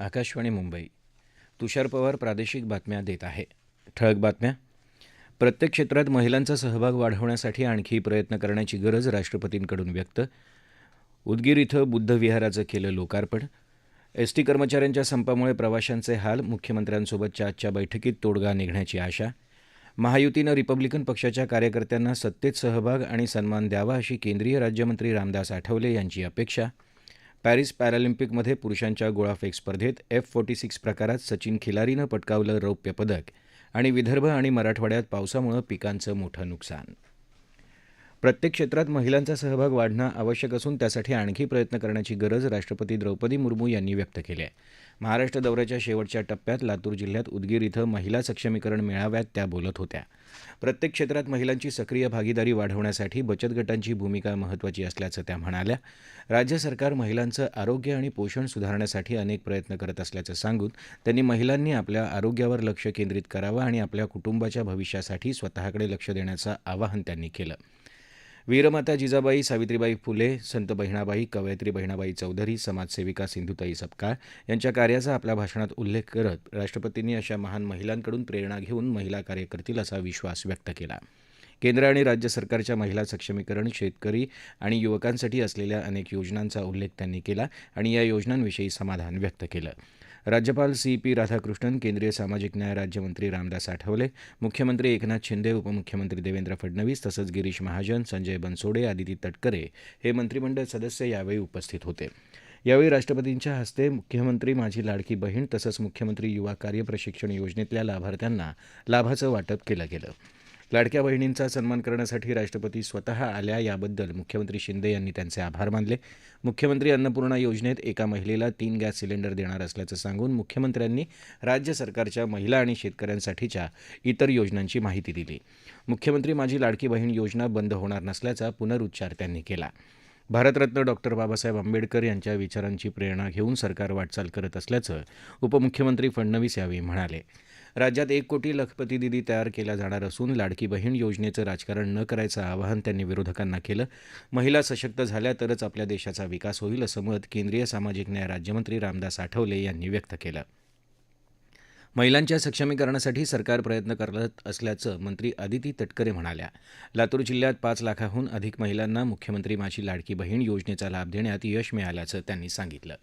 आकाशवाणी मुंबई. तुषार पवार प्रादेशिक बातम्या देत आहे. ठळक बातम्या. प्रत्येक क्षेत्रात महिलांचा सहभाग वाढवण्यासाठी आणखी प्रयत्न करण्याची गरज राष्ट्रपतींकडून व्यक्त. उदगीर इथं बुद्ध विहाराचं केलं लोकार्पण. एस टी कर्मचाऱ्यांच्या संपामुळे प्रवाशांचे हाल मुख्यमंत्र्यांसोबतच्या आजच्या बैठकीत तोडगा निघण्याची आशा. महायुतीनं रिपब्लिकन पक्षाच्या कार्यकर्त्यांना सत्तेत सहभाग आणि सन्मान द्यावा अशी केंद्रीय राज्यमंत्री रामदास आठवले यांची अपेक्षा. पॅरिस पॅरालिम्पिकमध्ये पुरुषांच्या गोळाफेक स्पर्धेत एफ फोर्टी सिक्स प्रकारात सचिन खिलारीनं पटकावलं रौप्य पदक आणि विदर्भ आणि मराठवाड्यात पावसामुळे पिकांचं मोठं नुकसान. प्रत्येक क्षेत्रात महिलांचा सहभाग वाढणं आवश्यक असून त्यासाठी आणखी प्रयत्न करण्याची गरज राष्ट्रपती द्रौपदी मुर्मू यांनी व्यक्त केली आहे. महाराष्ट्र दौऱ्याच्या शेवटच्या टप्प्यात लातूर जिल्ह्यात उदगीर इथं महिला सक्षमीकरण मेळाव्यात त्या बोलत होत्या. प्रत्येक क्षेत्रात महिलांची सक्रिय भागीदारी वाढवण्यासाठी बचत गटांची भूमिका महत्त्वाची असल्याचं त्या म्हणाल्या. राज्य सरकार महिलांचं आरोग्य आणि पोषण सुधारण्यासाठी अनेक प्रयत्न करत असल्याचं सांगून त्यांनी महिलांनी आपल्या आरोग्यावर लक्ष केंद्रित करावं आणि आपल्या कुटुंबाच्या भविष्यासाठी स्वतःकडे लक्ष देण्याचं आवाहन त्यांनी केलं. वीरमाता जिजाबाई सावित्रीबाई फुले संत बहिणाबाई कवयत्री बहिणाबाई चौधरी समाजसेविका सिंधुताई सपकाळ यांच्या कार्याचा आपल्या भाषणात उल्लेख करत राष्ट्रपतींनी अशा महान महिलांकडून प्रेरणा घेऊन महिला कार्य करतील असा विश्वास व्यक्त केला. केंद्र आणि राज्य सरकारच्या महिला सक्षमीकरण शेतकरी आणि युवकांसाठी असलेल्या अनेक योजनांचा उल्लेख त्यांनी केला आणि या योजनांविषयी समाधान व्यक्त केलं. राज्यपाल सी पी राधाकृष्णन केंद्रीय सामाजिक न्याय राज्यमंत्री रामदास आठवले मुख्यमंत्री एकनाथ शिंदे उपमुख्यमंत्री देवेंद्र फडणवीस तसंच गिरीश महाजन संजय बनसोडे आदिती तटकरे हे मंत्रिमंडळ सदस्य यावेळी उपस्थित होते. यावेळी राष्ट्रपतींच्या हस्ते मुख्यमंत्री माझी लाडकी बहीण तसंच मुख्यमंत्री युवा कार्य प्रशिक्षण योजनेतल्या लाभार्थ्यांना लाभाचं वाटप केलं गेलं. लाडक्या बहिणींचा सन्मान करण्यासाठी राष्ट्रपती स्वतः आल्या याबद्दल मुख्यमंत्री शिंदे यांनी त्यांचे आभार मानले. मुख्यमंत्री अन्नपूर्णा योजनेत एका महिलेला तीन गॅस सिलेंडर देणार असल्याचं सांगून मुख्यमंत्र्यांनी राज्य सरकारच्या महिला आणि शेतकऱ्यांसाठीच्या इतर योजनांची माहिती दिली. मुख्यमंत्री माझी लाडकी बहीण योजना बंद होणार नसल्याचा पुनरुच्चार त्यांनी केला. भारतरत्न डॉक्टर बाबासाहेब आंबेडकर यांच्या विचारांची प्रेरणा घेऊन सरकार वाटचाल करत असल्याचं उपमुख्यमंत्री फडणवीस यावेळी म्हणाले. राज्यात एक कोटी लखपती दिदी तयार केल्या जाणार असून लाडकी बहीण योजनेचं राजकारण न करायचं आवाहन त्यांनी विरोधकांना केलं. महिला सशक्त झाल्या तरच आपल्या देशाचा विकास होईल असं मत केंद्रीय सामाजिक न्याय राज्यमंत्री रामदास आठवले यांनी व्यक्त केलं. महिलांच्या सक्षमीकरणासाठी सरकार प्रयत्न करत असल्याचं मंत्री आदिती तटकरे म्हणाल्या. लातूर जिल्ह्यात पाच लाखाहून अधिक महिलांना मुख्यमंत्री माझी लाडकी बहीण योजनेचा लाभ देण्यात यश मिळाल्याचं त्यांनी सांगितलं.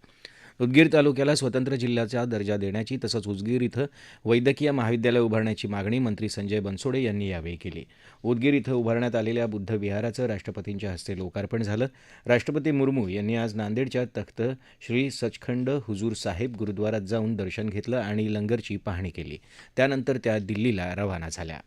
उदगीर तालुक्याला स्वतंत्र जिल्ह्याचा दर्जा देण्याची तसंच उदगीर इथं वैद्यकीय महाविद्यालय उभारण्याची मागणी मंत्री संजय बनसोडे यांनी यावेळी केली. उदगीर इथं उभारण्यात आलेल्या बुद्ध विहाराचं राष्ट्रपतींच्या हस्ते लोकार्पण झालं. राष्ट्रपती मुर्मू यांनी आज नांदेडच्या तख्त श्री सचखंड हुजूर साहेब गुरुद्वारात जाऊन दर्शन घेतलं आणि लंगरची पाहणी केली. त्यानंतर त्या दिल्लीला रवाना झाल्या.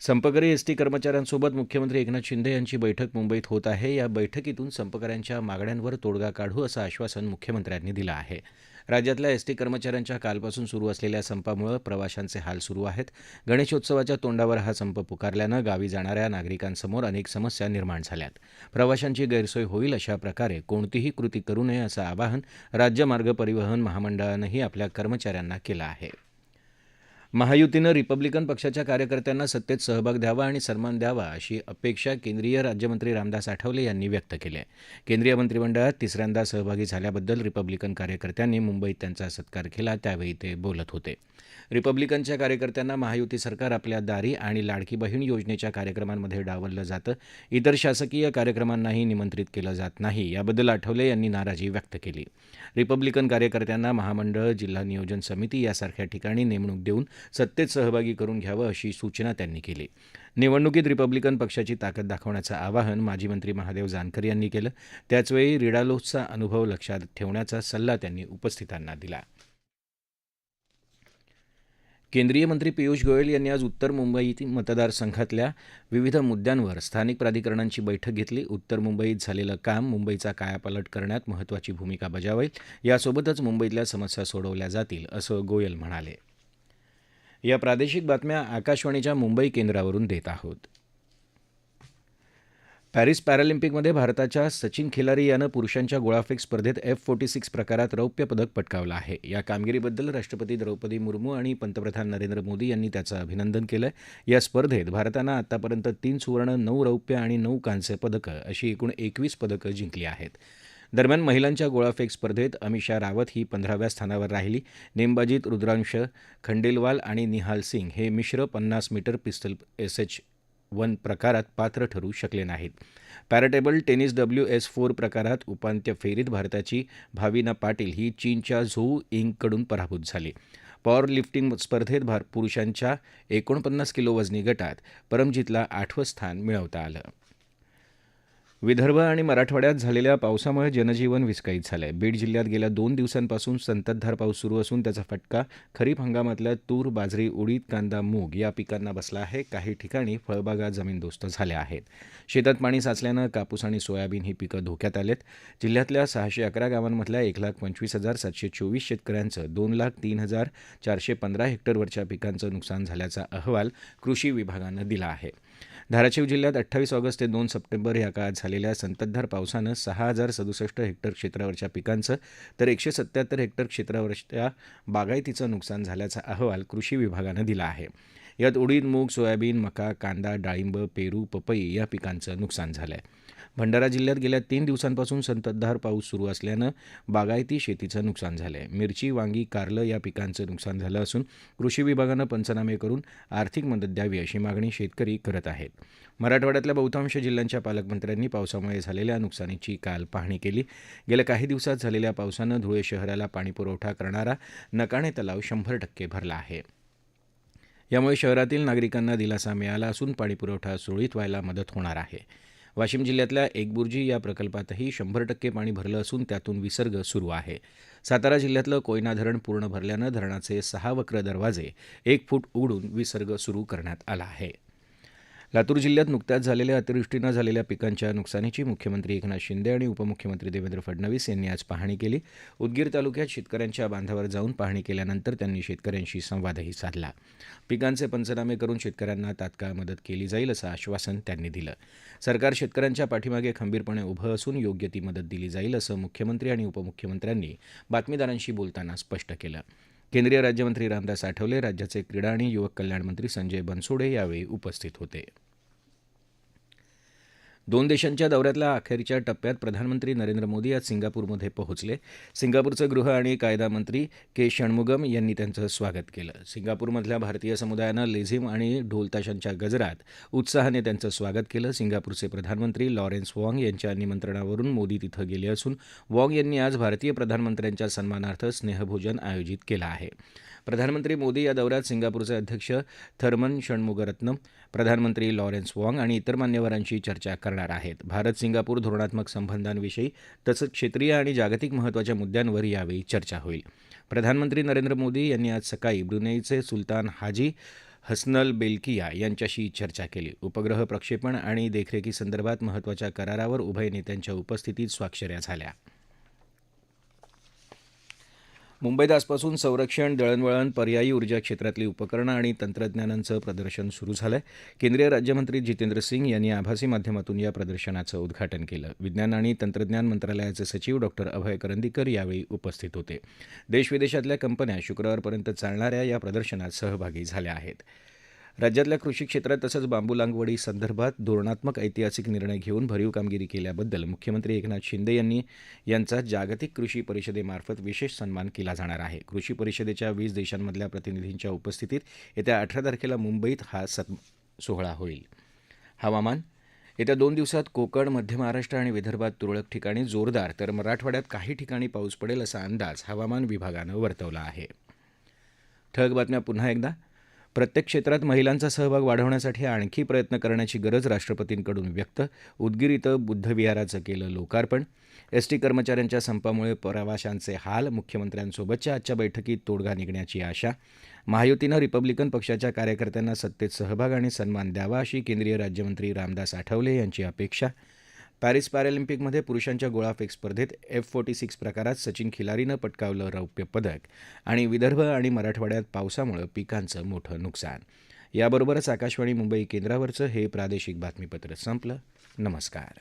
संपकरी एस टी कर्मचाऱ्यांसोबत मुख्यमंत्री एकनाथ शिंदे यांची बैठक मुंबईत होत आहे. या बैठकीतून संपकऱ्यांच्या मागण्यांवर तोडगा काढू असं आश्वासन मुख्यमंत्र्यांनी दिलं आहे. राज्यातल्या एस टी कर्मचाऱ्यांच्या कालपासून सुरू असलेल्या संपामुळे प्रवाशांचे हाल सुरू आहेत. गणेशोत्सवाच्या तोंडावर हा संप पुकारल्यानं गावी जाणाऱ्या नागरिकांसमोर अनेक समस्या निर्माण झाल्यात. प्रवाशांची गैरसोय होईल अशा प्रकारे कोणतीही कृती करू नये असं आवाहन राज्य मार्ग परिवहन महामंडळानंही आपल्या कर्मचाऱ्यांना केलं आहे. महायुतीनं रिपब्लिकन पक्षाच्या कार्यकर्त्यांना सत्तेत सहभाग द्यावा आणि सन्मान द्यावा अशी अपेक्षा केंद्रीय राज्यमंत्री रामदास आठवले यांनी व्यक्त केली आहे. केंद्रीय मंत्रिमंडळात तिसऱ्यांदा सहभागी झाल्याबद्दल रिपब्लिकन कार्यकर्त्यांनी मुंबईत त्यांचा सत्कार केला त्यावेळी ते बोलत होते. रिपब्लिकनच्या कार्यकर्त्यांना महायुती सरकार आपल्या दारी आणि लाडकी बहीण योजनेच्या कार्यक्रमांमध्ये डावललं जातं. इतर शासकीय कार्यक्रमांनाही निमंत्रित केलं जात नाही याबद्दल आठवले यांनी नाराजी व्यक्त केली. रिपब्लिकन कार्यकर्त्यांना महामंडळ जिल्हा नियोजन समिती यासारख्या ठिकाणी नेमणूक देऊन सत्तेत सहभागी करून घ्यावं अशी सूचना त्यांनी केली. निवडणुकीत रिपब्लिकन पक्षाची ताकद दाखवण्याचं आवाहन माजी मंत्री महादेव जानकर यांनी केलं. त्याचवेळी रिडालोसचा अनुभव लक्षात ठेवण्याचा सल्ला त्यांनी उपस्थितांना दिला. केंद्रीय मंत्री पियुष गोयल यांनी आज उत्तर मुंबई मतदारसंघातल्या विविध मुद्द्यांवर स्थानिक प्राधिकरणांची बैठक घेतली. उत्तर मुंबईत झालेलं काम मुंबईचा कायापालट करण्यात महत्त्वाची भूमिका बजावेल. यासोबतच मुंबईतल्या समस्या सोडवल्या जातील असं गोयल म्हणाले. या प्रादेशिक बातम्या आकाशवाणीच्या मुंबई केंद्रावरून देत आहोत. पॅरिस पॅरालिम्पिकमध्ये भारताच्या सचिन खिलारी यानं पुरुषांच्या गोळाफेक स्पर्धेत एफ फोर्टी सिक्स प्रकारात रौप्य पदक पटकावलं आहे. या कामगिरीबद्दल राष्ट्रपती द्रौपदी मुर्मू आणि पंतप्रधान नरेंद्र मोदी यांनी त्याचं अभिनंदन केलं. या स्पर्धेत भारतानं आतापर्यंत तीन सुवर्ण नऊ रौप्य आणि नऊ कांस्य पदकं अशी एकूण एकवीस पदकं जिंकली आहेत. दरम्यान महिलांच्या गोळाफेक स्पर्धेत अमिषा रावत ही पंधराव्या स्थानावर राहिली. नेमबाजीत रुद्रांश खंडेलवाल आणि निहाल सिंग हे मिश्र पन्नास मीटर पिस्तल एसएच वन प्रकारात पात्र ठरू शकले नाहीत. Para table tennis W S four प्रकारात उपांत्य फेरीत भारताची भाविना पाटील ही चीनच्या झोऊ इंगकडून पराभूत झाली. पॉवर लिफ्टिंग स्पर्धेत भार पुरुषांच्या एकोणपन्नास किलो वजनी गटात परमजीतला आठवं स्थान मिळवता आलं. विदर्भ आणि मराठवाड्यात झालेल्या पावसामुळे जनजीवन विस्कळीत झालं आहे बीड जिल्ह्यात गेल्या दोन दिवसांपासून संततधार पाऊस सुरू असून त्याचा फटका खरीप हंगामातल्या तूर बाजरी उडीद कांदा मूग या पिकांना बसला आहे. काही ठिकाणी फळबागा जमीनदोस्त झाल्या आहेत. शेतात पाणी साचल्यानं कापूस आणि सोयाबीन ही पिकं धोक्यात आलेत. जिल्ह्यातल्या सहाशे अकरा गावांमधल्या एक लाख पंचवीस हजार सातशे चोवीस शेतकऱ्यांचं दोन लाख तीन हजार चारशे पंधरा हेक्टरवरच्या पिकांचं नुकसान झाल्याचा अहवाल कृषी विभागानं दिला आहे. धाराशिव जिल्ह्यात अठ्ठावीस ऑगस्ट ते दोन सप्टेंबर या काळात झालेल्या संततधार पावसानं सहा हजार सदुसष्ट हेक्टर क्षेत्रावरच्या पिकांचं तर एकशे सत्याहत्तर हेक्टर क्षेत्रावरच्या बागायतीचं नुकसान झाल्याचा अहवाल कृषी विभागानं दिला आहे. यात उडीद मूग सोयाबीन मका कांदा डाळिंब पेरू पपई या पिकांचं नुकसान झालं आहे भंडारा जिल्ह्यात गेल्या तीन दिवसांपासून संततधार पाऊस सुरू असल्यानं बागायती शेतीचं नुकसान झालं आहे मिरची वांगी कारलं या पिकांचं नुकसान झालं असून कृषी विभागानं पंचनामे करून आर्थिक मदत द्यावी अशी मागणी शेतकरी करत आहेत. मराठवाड्यातल्या बहुतांश जिल्ह्यांच्या पालकमंत्र्यांनी पावसामुळे झालेल्या नुकसानीची काल पाहणी केली. गेल्या काही दिवसात झालेल्या पावसानं धुळे शहराला पाणीपुरवठा करणारा नकाणे तलाव शंभर टक्के भरला आहे. यामुळे शहरातील नागरिकांना दिलासा मिळाला असून पाणीपुरवठा सुरळीत व्हायला मदत होणार आहे. वाशिम जिल्ह्यातल्या एकबुर्जी या प्रकल्पातही शंभर टक्के पाणी भरलं असून त्यातून विसर्ग सुरू आहे. सातारा जिल्ह्यातलं कोयना धरण पूर्ण भरल्यानं धरणाचे सहा वक्र दरवाजे एक फूट उघडून विसर्ग सुरू करण्यात आला आहे. लातूर जिल्ह्यात नुकत्याच झालेल्या अतिवृष्टीनं झालेल्या पिकांच्या नुकसानीची मुख्यमंत्री एकनाथ शिंदे आणि उपमुख्यमंत्री देवेंद्र फडणवीस यांनी आज पाहणी केली. उदगीर तालुक्यात शेतकऱ्यांच्या बांधावर जाऊन पाहणी केल्यानंतर त्यांनी शेतकऱ्यांशी संवादही साधला. पिकांचे पंचनामे करून शेतकऱ्यांना तात्काळ मदत केली जाईल असं आश्वासन त्यांनी दिलं. सरकार शेतकऱ्यांच्या पाठीमागे खंबीरपणे उभं असून योग्य ती मदत दिली जाईल असं मुख्यमंत्री आणि उपमुख्यमंत्र्यांनी बातमीदारांशी बोलताना स्पष्ट केलं. केंद्रीय राज्यमंत्री रामदास आठवले राज्याचे क्रीडा आणि युवक कल्याण मंत्री संजय बनसोडे यावेळी उपस्थित होते. दोन देशांच्या दौऱ्यातल्या अखेरच्या टप्प्यात प्रधानमंत्री नरेंद्र मोदी आज सिंगापूरमध्ये पोहोचले. सिंगापूरचं गृह आणि कायदा मंत्री के षण्मुगम यांनी त्यांचं स्वागत केलं. सिंगापूरमधल्या भारतीय समुदायानं लेझिम आणि ढोलताशांच्या गजरात उत्साहाने त्यांचं स्वागत केलं. सिंगापूरचे प्रधानमंत्री लॉरेन्स वॉंग यांच्या निमंत्रणावरून मोदी तिथं गेले असून वॉंग यांनी आज भारतीय प्रधानमंत्र्यांच्या सन्मानार्थ स्नेहभोजन आयोजित केलं आहे. प्रधानमंत्री मोदी या दौऱ्यात सिंगापूरचे अध्यक्ष थर्मन षण्मुगरत्नम प्रधानमंत्री लॉरेन्स वॉंग आणि इतर मान्यवरांशी चर्चा करणार आहेत. भारत सिंगापूर धोरणात्मक संबंधांविषयी तसंच क्षेत्रीय आणि जागतिक महत्त्वाच्या मुद्द्यांवर यावेळी चर्चा होईल. प्रधानमंत्री नरेंद्र मोदी यांनी आज सकाळी ब्रुनेईचे सुलतान हाजी हसनल बेल्किया यांच्याशी चर्चा केली. उपग्रह प्रक्षेपण आणि देखरेखीसंदर्भात महत्त्वाच्या करारावर उभय नेत्यांच्या उपस्थितीत स्वाक्षऱ्या झाल्या. मुंबईत आजपासून संरक्षण दळणवळण पर्यायी ऊर्जा क्षेत्रातली उपकरणं आणि तंत्रज्ञानांचं प्रदर्शन सुरू झालंय. केंद्रीय राज्यमंत्री जितेंद्र सिंग यांनी आभासी माध्यमातून या प्रदर्शनाचं उद्घाटन केलं. विज्ञान आणि तंत्रज्ञान मंत्रालयाचे सचिव डॉक्टर अभय करंदीकर यावेळी उपस्थित होते. देशविदेशातल्या कंपन्या शुक्रवारपर्यंत चालणाऱ्या या प्रदर्शनात सहभागी झाल्या आहेत. राज्यातल्या कृषी क्षेत्रात तसंच बांबू लागवडी संदर्भात धोरणात्मक ऐतिहासिक निर्णय घेऊन भरीव कामगिरी केल्याबद्दल मुख्यमंत्री एकनाथ शिंदे यांनी यांचा जागतिक कृषी परिषदेमार्फत विशेष सन्मान केला जाणार आहे. कृषी परिषदेच्या वीस देशांमधल्या प्रतिनिधींच्या उपस्थितीत येत्या अठरा तारखेला मुंबईत हा सत् सोहळा होईल. हवामान. येत्या दोन दिवसात कोकण मध्य महाराष्ट्र आणि विदर्भात तुरळक ठिकाणी जोरदार तर मराठवाड्यात काही ठिकाणी पाऊस पडेल असा अंदाज हवामान विभागानं वर्तवला आहे. ठळक बातम्या पुन्हा एकदा. प्रत्येक क्षेत्रात महिलांचा सहभाग वाढवण्यासाठी आणखी प्रयत्न करण्याची गरज राष्ट्रपतींकडून व्यक्त. उदगीर इथं बुद्धविहाराचं केलं लोकार्पण. एस टी कर्मचाऱ्यांच्या संपामुळे प्रवाशांचे हाल मुख्यमंत्र्यांसोबतच्या आजच्या बैठकीत तोडगा निघण्याची आशा. महायुतीनं रिपब्लिकन पक्षाच्या कार्यकर्त्यांना सत्तेत सहभाग आणि सन्मान द्यावा अशी केंद्रीय राज्यमंत्री रामदास आठवले यांची अपेक्षा. पॅरिस पॅरालिम्पिकमध्ये पुरुषांच्या गोळाफेक स्पर्धेत एफ फोर्टी सिक्स प्रकारात सचिन खिलारीनं पटकावलं रौप्य पदक आणि विदर्भ आणि मराठवाड्यात पावसामुळे पिकांचं मोठं नुकसान. याबरोबरच आकाशवाणी मुंबई केंद्रावरचं हे प्रादेशिक बातमीपत्र संपलं. नमस्कार.